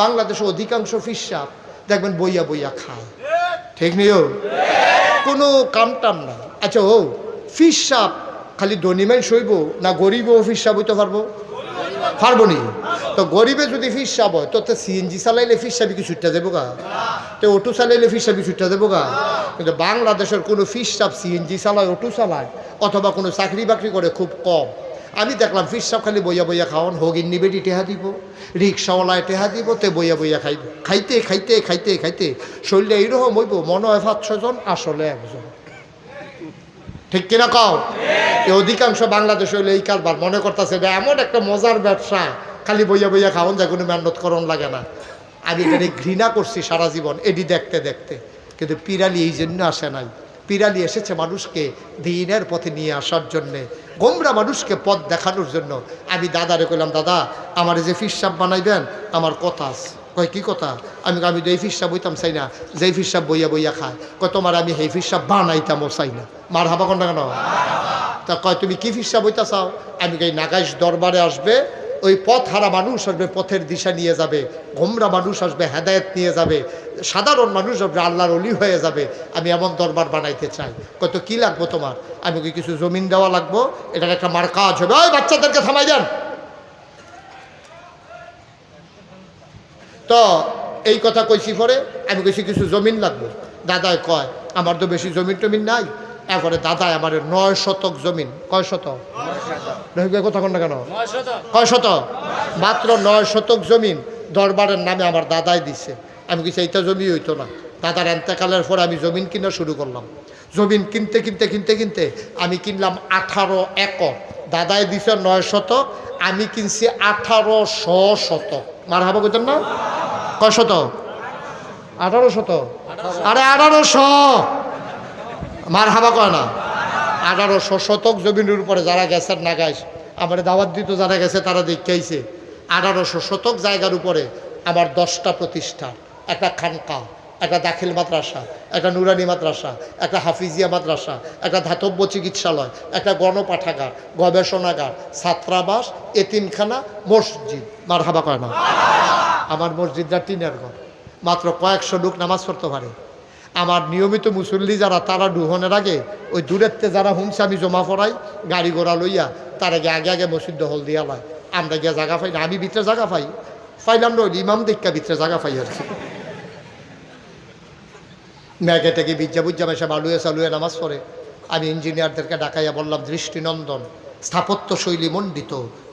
বাংলাদেশে অধিকাংশ ফিসাব দেখবেন বইয়া বইয়া খায়। ঠিক নিও কোনো কামটাম না আচ্ছা ও ফিসাব খালি ধনীমাই সইব না গরিবও ফিসাব হইতে পারব? পারব নি। তো গরিবে যদি ফিসাব হয়, তো সিএনজি চালাইলে ফিসাবি কি ছুটটা দেবো গা? তো অটো চালাইলে ফিসাবি ছুটটা দেবো গা? কিন্তু বাংলাদেশের কোনো ফিস ফিসাব সিএনজি চালায় অটো চালায়, অথবা কোনো চাকরি বাকরি করে খুব কম। আমি দেখলাম ফিসাব খালি বইয়া বইয়া খাওয়ান হগিন নিবেটি টেহা দিব, রিক্সাওয়ালায় টেহা দিব, তে বইয়া বইয়া খাইব। খাইতে খাইতে খাইতে খাইতে শরীরে এইরকম হইব, মনে হয় পাঁচ ছজন আসলে একজন। ঠিক কিনা কও? এই অধিকাংশ বাংলাদেশ হইলে এই কারবার মনে করতেছে এটা এমন একটা মজার ব্যবসা, খালি বইয়া বইয়া খাওয়ান যায় কোনো মেহনত করণ লাগে না। আমি এটাকে ঘৃণা করছি সারা জীবন এটি দেখতে দেখতে। কিন্তু পিরালি এই জন্য আসে নাই। পিরালি এসেছে মানুষকে দিনের পথে নিয়ে আসার জন্যে। গোমরা মানুষকে পথ দেখানোর জন্য। আমি দাদারে কইলাম, দাদা, আমার যে ফিসাব বানাইবেন, আমার কথা আছে। কয়, কি কথা? আমি আমি তো এই ফিসাব বইতাম, চাই না। যে ফিসাব বইয়া বইয়া খায়। কয়, তোমার আমি সেই ফিসাব বানাইতামও, চাই না। মার হাবা কোনটা কেন? তা কয়, তুমি কি ফিসা বইতা চাও আমি কই, নাগাইশ দরবারে আসবে ওই পথ হারা মানুষ আসবে, পথের দিশা নিয়ে যাবে ঘোমরা মানুষ আসবে, হেদায়েত নিয়ে যাবে, সাধারণ মানুষ আসবে, আল্লাহর অলি হয়ে যাবে, আমি এমন দরবার বানাইতে চাই। কত কি লাগবো তোমার? আমি কই, কিছু জমিন দেওয়া লাগবো, এটার একটা মার কাজ হবে ওই বাচ্চাদেরকে থামাই যান তো এই কথা কইছি পরে, আমি কইছি, কিছু জমিন লাগবে। দাদায় কয়, আমার তো বেশি জমিন টমিন নাই এরপরে দাদা আমার নয় শতক জমিন। কয় রহিবে কথা কন না কেন? কয় শতক? মাত্র নয় শতক জমিন দরবারের নামে আমার দাদাই দিছে। আমি কিছু এইটা জমি হইতো না। দাদার এন্তেকালের পর আমি জমিন কিনা শুরু করলাম। জমিন কিনতে কিনতে কিনতে কিনতে আমি কিনলাম আঠারো একর। দাদাই দিছে নয় শতক আমি কিনছি আঠারো শ শতক। মার হাবা কইতেন না? কয় শতক? আঠারো শত আরে আঠারোশো মার হাবা কয় না? আঠারোশো শতক জমিনের উপরে যারা গেছেন না গাইস, আমার দাওয়াত দিত যারা গেছে তারা দেখাইছে আঠারোশো শতক জায়গার উপরে আমার দশটা প্রতিষ্ঠান, একটা খানকা, একটা দাখিল মাদ্রাসা, একটা নুরানি মাদ্রাসা, একটা হাফিজিয়া মাদ্রাসা, একটা ধাতব্য চিকিৎসালয়, একটা গণপাঠাগার, গবেষণাগার, ছাত্রাবাস, এতিমখানা, মসজিদ। মার হাবা কয় না? আমার মসজিদটা টিনের ঘর। মাত্র কয়েকশো লোক নামাজ পড়তে পারে। আমার নিয়মিত মুসল্লি যারা, তারা ডুহনের আগে ওই দূরেরতে যারা হুমছে আমি জমা পড়াই গাড়ি ঘোড়া লইয়া তার আগে আগে আগে মসজিদ দহল দিয়া লয়। আমরা গিয়া জায়গা পাই না, আমি ভিতরে জায়গা পাই। পাইলাম নইলে ইমাম দেখা ভিতরে জায়গা পাই আর কি। ম্যাগে থেকে বিজ্জা বুজ্জা মেশা বালুয়ে সালুয়ে নামাজ পড়ে। আমি ইঞ্জিনিয়ারদেরকে ডাকাইয়া বললাম, দৃষ্টিনন্দন, স্থাপত্য শৈলী মণ্ডিত,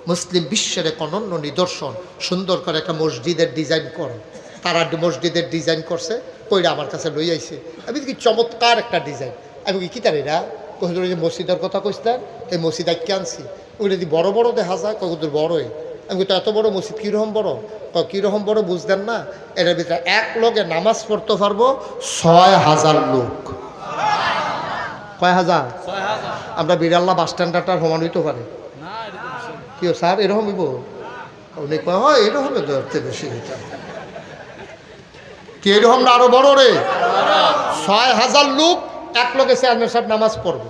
মুসলিম বিশ্বের এক অনন্য নিদর্শন। সুন্দর করে একটা মসজিদের ডিজাইন করো। তারা মসজিদের ডিজাইন করছে। কইরা আমার কাছে লই আইছে। আমি কি চমৎকার একটা ডিজাইন। আমি কি তার এরা কহিদুর যে মসজিদের কথা কইছিলেন এই মসজিদ আজকে আনছি। ওইটা যদি বড় বড় দেখা যায়? কহিদুর বড়ই। আমি কই, তো এত বড় মসজিদ কীরকম বড়? কয়, কীরকম বড় বুঝতেন না। এটার ভিতরে এক লোকে নামাজ পড়তে পারব ছয় হাজার লোক। কয় হাজার? আমরা বিড়াল্লা বাস স্ট্যান্ডারটার সমান হইতে পারে। কি স্যার এরকম হইব উনি কয় হয় এরকম বেশি হইতে। কি এরকম না আরও বড় রে? ছয় হাজার লোক এক লোকে চেয়ারম্যান সাহেব নামাজ পড়বে।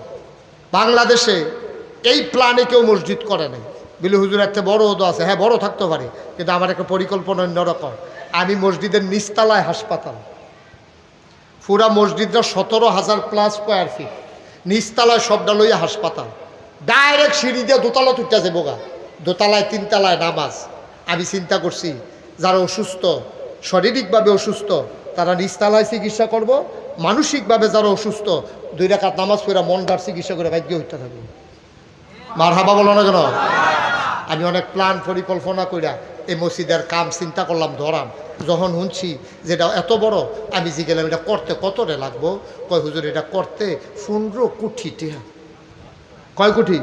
বাংলাদেশে এই প্ল্যানে কেউ মসজিদ করে নাই। বিলু, হুজুর একটা বড় হতো আছে। হ্যাঁ বড় থাকতে পারে, কিন্তু আমার একটা পরিকল্পনা অন্যরকম আমি মসজিদের নিস্তালায় হাসপাতাল। পুরা মসজিদটা সতেরো হাজার প্লাস স্কোয়ার ফিট নিচতলায় সবটা লইয়া হাসপাতাল। ডাইরেক্ট সিঁড়ি দিয়ে দোতলা তুলতে আছে বোগা দোতলায়, তিনতলায় নামাজ। আমি চিন্তা করছি, যারা অসুস্থ শারীরিকভাবে অসুস্থ, তারা নিস্তালায় চিকিৎসা করব। মানসিকভাবে যারা অসুস্থ, দুই রাখাত নামাজ পড়া মনটার চিকিৎসা করে ভাগ্য হইতে থাকবে। মার হাবা বলো না কেন? আমি অনেক প্ল্যান পরিকল্পনা কইরা এই মসজিদের কাম চিন্তা করলাম, ধরাম। যখন শুনছি যেটা এত বড়, আমি যে গেলাম এটা করতে কতটা লাগবো? কয়, হুজুর, এটা করতে পনেরো কোটি টিহা। কয় কোটি?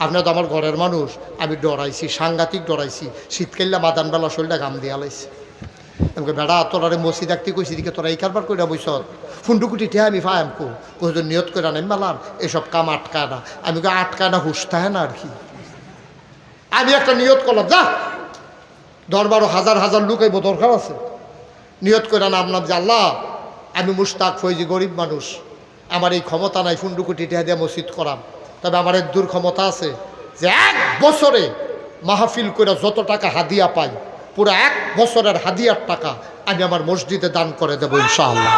আপনার তো আমার ঘরের মানুষ, আমি ডরাইছি, সাংঘাতিক ডরাইছি। শীতকাল্লা মাদানবেলা শরীরটা ঘাম দিয়া লাইছে। আমি কই, বেড়া তোরা মসজিদ একটি কইছি দিকে তোরা এই কারবার কইরা বইস ফুন্ডু কোটি টিহা আমি ফাই আমকো হুজুর নিয়ত করে নেন মালাম এসব কাম আটকায় না। আমি কই আটকায় না হুশ থাকে না আর কি? আমি একটা নিয়ত করলাম যা দরবারও হাজার হাজার লোক আইব দরকার আছে। নিয়ত করে নামলাম যে আল্লাহ আমি মুস্তাক ফৈজি গরিব মানুষ। আমার এই ক্ষমতা নাই ফুন্ডু কোটি টিহা দিয়ে মসজিদ করাম তবে আমার এক দূর ক্ষমতা আছে যে এক বছরে মাহফিল করে যত টাকা হাদিয়া পাই পুরো এক বছরের হাদিয়ার টাকা আমি আমার মসজিদে দান করে দেবো, ইনশাআল্লাহ।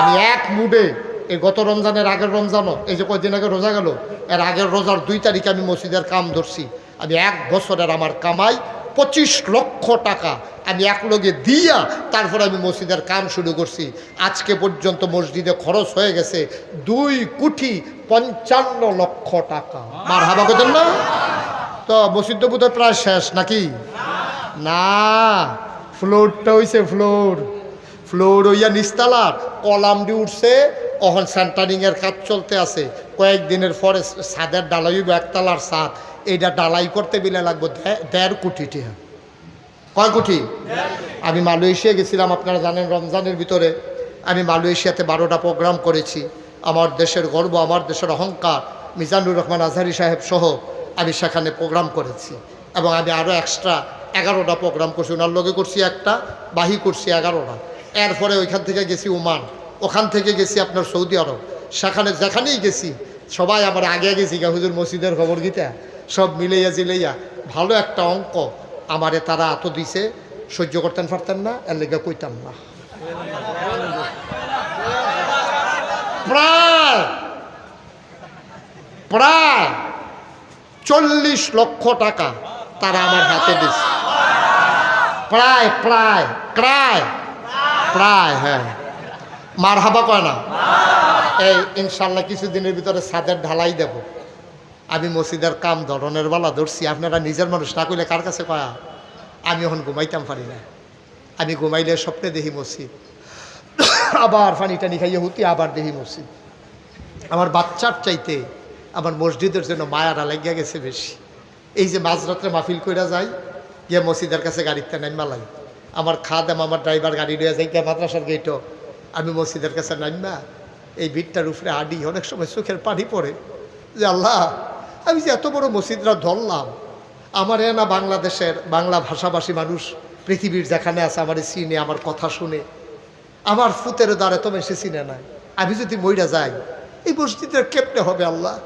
আমি এক মুডে এই গত রমজানের আগের রমজানও, এই যে কয়েকদিন আগে রোজা গেল, এর আগের রোজার দুই তারিখে আমি মসজিদের কাম ধরছি। আমি এক বছরের আমার কামাই, পঁচিশ লক্ষ টাকা আমি এক লগে দিয়া তারপর আমি মসজিদের কাম শুরু করছি। আজকে পর্যন্ত মসজিদে খরচ হয়ে গেছে দুই কোটি পঞ্চান্ন লক্ষ টাকা। মার হাবা করতেন না? তো মসজিদ বোধহয় প্রায় শেষ নাকি? না, ফ্লোরটা হইছে ফ্লোর। ফ্লোর হইয়া নিস্তালার দিয়ে উঠছে, অহন সেন্টারিং এর কাজ চলতে আছে। কয়েকদিনের পরে সাদের ডালাই একতলার সাদ এইটা ডালাই করতে বিলে লাগবো দেড় কোটি টিহা। কয় কোটি? আমি মালয়েশিয়া গেছিলাম, আপনারা জানেন রমজানের ভিতরে। আমি মালয়েশিয়াতে বারোটা প্রোগ্রাম করেছি। আমার দেশের গর্ব, আমার দেশের অহংকার, মিজানুর রহমান আজহারি সাহেব সহ আমি সেখানে প্রোগ্রাম করেছি। এবং আমি আরও এক্সট্রা এগারোটা প্রোগ্রাম করছি, ওনার লগে করছি একটা, বাহি করছি এগারোটা। এরপরে ওইখান থেকে গেছি ওমান। ওখান থেকে গেছি আপনার সৌদি আরব। সেখানে যেখানেই গেছি, সবাই আমার আগে গেছি গা হুজুর, মসজিদের খবর গীতা সব মিলাইয়া জিলাইয়া, ভালো একটা অঙ্ক আমারে তারা এত দিছে, সহ্য করতেন পারতেন না, এর লেগে কইতাম না। প্রায় প্রায় চল্লিশ লক্ষ টাকা তারা আমার হাতে দিছে। প্রায় প্রায় প্রায় প্রায়। হ্যাঁ। মার হাবা কয় না? এই ইনশাল্লাহ কিছুদিনের ভিতরে ছাদের ঢালাই দেব। আমি মসজিদের কাম ধরনের বেলা ধরছি আপনারা নিজের মানুষ না কইলে কার কাছে কয়া? আমি এখন ঘুমাইতাম পারি না। আমি ঘুমাইলে স্বপ্নে দেখি মসজিদ। আবার পানি টানি খাইয়ে হুতি আবার দেখি মসজিদ। আমার বাচ্চার চাইতে আমার মসজিদের জন্য মায়ারা লাগিয়া গেছে বেশি। এই যে মাঝরাত্রে মাহফিল কইরা যাই গিয়ে মসজিদের কাছে গাড়িতে নাইমা লাই আমার খাদাম, আমার ড্রাইভার গাড়ি যাই গিয়া মাদ্রাসার গেটও আমি মসজিদের কাছে নাইমা এই ভিড়টার উপরে আডি অনেক সময় চোখের পানি পড়ে। যে আল্লাহ, আমি যে এত বড় মসজিদরা ধরলাম, আমার না বাংলাদেশের, বাংলা ভাষাভাষী মানুষ, পৃথিবীর যেখানে আছে, আমার চিনে, আমার কথা শুনে। আমার ফুতের দ্বারে তো বেশি চিনে নাই। আমি যদি মইরা যাই, এই মসজিদের কেমনে হবে আল্লাহ?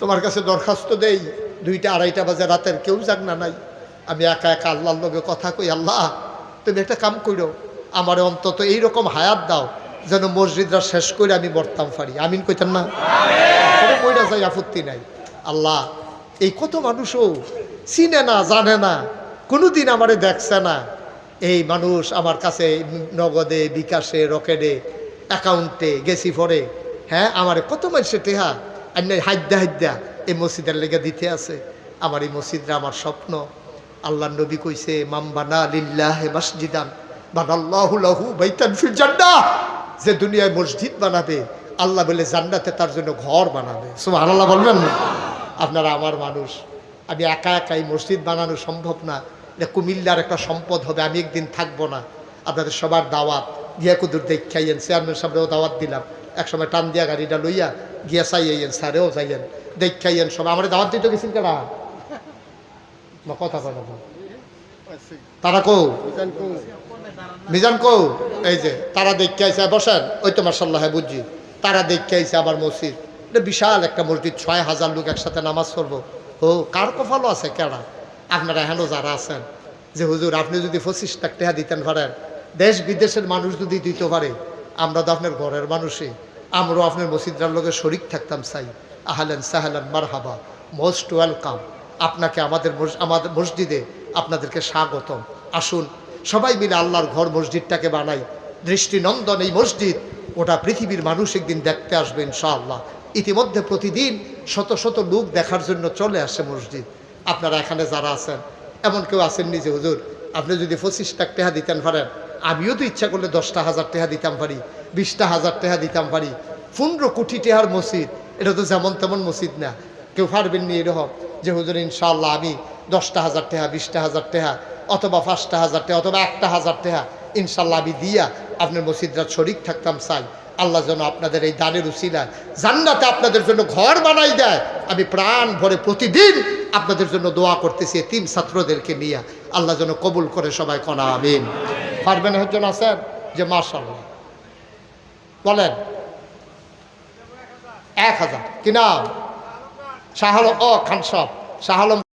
তোমার কাছে দরখাস্ত দেই, দুইটা, আড়াইটা বাজে রাতের কেউ যাক না নাই। আমি একা একা আল্লাহর লগে কথা কই, আল্লাহ, তুমি একটা কাম করো আমার অন্তত এইরকম হায়াত দাও যেন মসজিদরা শেষ করে আমি মরতাম পারি আমিন কইতাম না? মইরা যাই আপত্তি নাই। আল্লাহ, এই কত মানুষও চিনে না, জানে না, কোনোদিন আমারে দেখছে না। এই মানুষ আমার কাছে নগদে, বিকাশে, রকেটে, অ্যাকাউন্টে, গেছি পরে হ্যাঁ আমার কত মানুষের টেহা আর হাইদ্যা হাইদ্যা এই মসজিদের লেগে দিতে আছে। আমার এই মসজিদরা আমার স্বপ্ন। আল্লাহ নবী কইছে মাম্বানা লিল্লাহ মসজিদান, বানাল্লাহু লাহু বাইতান ফিল জান্নাহ। যে দুনিয়ায় মসজিদ বানাবে, আল্লাহ বলে জান্নাতে তার জন্য ঘর বানাবে। সুবহানাল্লাহ বলবেন না? আপনারা আমার মানুষ, আমি একা একাই মসজিদ বানানো সম্ভব না। এটা কুমিল্লার একটা সম্পদ হবে, আমি একদিন থাকব না। আপনাদের সবার দাওয়াত, গিয়া কুদুর দেখাইয়েন চেয়ারম্যান সাহেবরেও দাওয়াত দিলাম। একসময় টান দিয়া গাড়িটা লইয়া গিয়া চাইয়েন স্যারেও যাইয়েন দেখাইয়েন সবাই আমার দাওয়াত দিতে গেছেন কেনা না কথা কয় তারা কো মিজান কো এই যে তারা দেখতে আইসে বসেন। ওই তো মার্শাল্লাহ বুঝছি। তারা দেখতে আইসে আবার মসজিদ। এটা বিশাল একটা মসজিদ ছয় হাজার লোক একসাথে নামাজ পড়ব। ও কার কপালও আছে কেনা আপনারা এখনও যারা আছেন যে হুজুর আপনি যদি পঁচিশ লাখ টাকা দিতেন পারেন। দেশ বিদেশের মানুষ যদি দিতে পারে আমরা তো আপনার ঘরের মানুষই। আমরাও আপনার মসজিদরার লোকের শরিক থাকতাম চাই। আহলেন সাহলেন মারহাবা মোস্ট ওয়েলকাম। আপনাকে আমাদের আমাদের মসজিদে আপনাদেরকে স্বাগতম। আসুন, সবাই মিলে আল্লাহর ঘর মসজিদটাকে বানাই। দৃষ্টিনন্দন এই মসজিদ, ওটা পৃথিবীর মানুষ একদিন দেখতে আসবে ইনশাআল্লাহ। ইতিমধ্যে প্রতিদিন শত শত লোক দেখার জন্য চলে আসে মসজিদ। আপনারা এখানে যারা আছেন, এমন কেউ আসেননি যে, হুজুর, আপনি যদি পঁচিশ লাখ টাকা দিতেন পারেন। আমিও তো ইচ্ছা করলে দশটা হাজার টেহা দিতাম পারি, বিশটা হাজার টেহা দিতাম পারি। পনেরো কোটি টেহার মসজিদ, এটা তো যেমন তেমন মসজিদ না। কেউ পারবেন নি এরকম। যে হুজুর, ইনশাআল্লাহ আমি দশটা হাজার টাকা বিশটা হাজার টাকা অথবা পাঁচটা হাজার টাকা অথবা একটা হাজার টাকা ইনশাল্লাহ আমি দিয়া আপনার মসজিদরা শরিক থাকতাম, চাই। আল্লাহ যেন আপনাদের এই দানের উসিলায় জান্নাতে আপনাদের জন্য ঘর বানাই দেয়। আমি প্রাণ ভরে প্রতিদিন আপনাদের জন্য দোয়া করতেছি তিন ছাত্রদেরকে নিয়ে। আল্লাহ যেন কবুল করে সবাই কনা, আমিন। পারবেন একজন আছেন? যে মাশাল্লাহ বলেন। এক হাজার। কি নাম? শাহ ও খান সাহ।